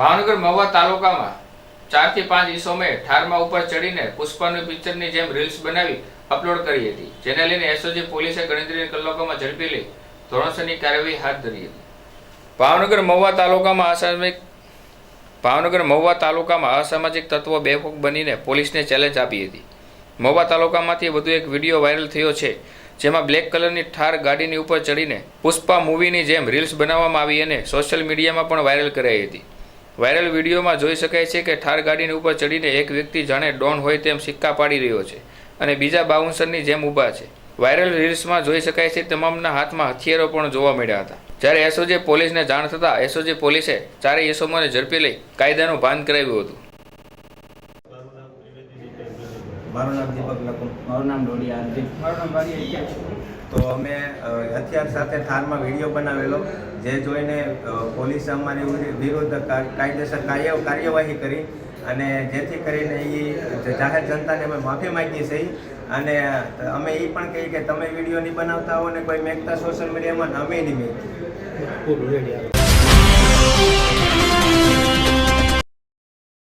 ભાવનગર મહુવા તાલુકામાં ચારથી પાંચ ઈસોમે ઠારમાં ઉપર ચડીને પુષ્પાનું પિક્ચરની જેમ રીલ્સ બનાવી અપલોડ કરી હતી, જેને લઈને એસઓજી પોલીસે ગણતરી કલાકોમાં ઝડપી લઈ ધોરણસરની કાર્યવાહી હાથ ધરી હતી. ભાવનગર મહુવા તાલુકામાં અસામાજિક ભાવનગર મહુવા તાલુકામાં અસામાજિક તત્વો બેફોક બનીને પોલીસને ચેલેન્જ આપી હતી. મહુવા તાલુકામાંથી વધુ એક વીડિયો વાયરલ થયો છે, જેમાં બ્લેક કલરની ઠાર ગાડીની ઉપર ચડીને પુષ્પા મૂવીની જેમ રીલ્સ બનાવવામાં આવી અને સોશિયલ મીડિયામાં પણ વાયરલ કરાઈ હતી. વાયરલ વિડીયોમાં જોઈ શકાય છે કે ઠાર ગાડીની ઉપર ચડીને એક વ્યક્તિ જાણે ડોન હોય તેમ સિક્કા પાડી રહ્યો છે અને બીજા બાઉન્સરની જેમ ઊભા છે. વાયરલ રીલ્સમાં જોઈ શકાય છે તમામના હાથમાં હથિયારો પણ જોવા મળ્યા હતા. જ્યારે એસઓજે પોલીસને જાણ થતાં એસઓજે પોલીસે ચારેય એસોમોને ઝડપી લઈ કાયદાનું ભાન કરાવ્યું હતું. મારું નામ દીપક લખું મારું નામ ડોડિયા મારું નામ તો અમે હથિયાર સાથે થારમાં વીડિયો બનાવેલો, જે જોઈને પોલીસે અમારી વિરુ- વિરુદ્ધ કાયદેસર કાર્ય, કાર્યવાહી કરી અને જેથી કરીને એ જાહેર જનતાને અમે માફી માગીએ છીએ. અને અમે એ પણ કહીએ કે તમે વીડિયો નહીં બનાવતા હો ને કોઈ મેકતા સોશિયલ મીડિયામાં અમે નહીં મેકતા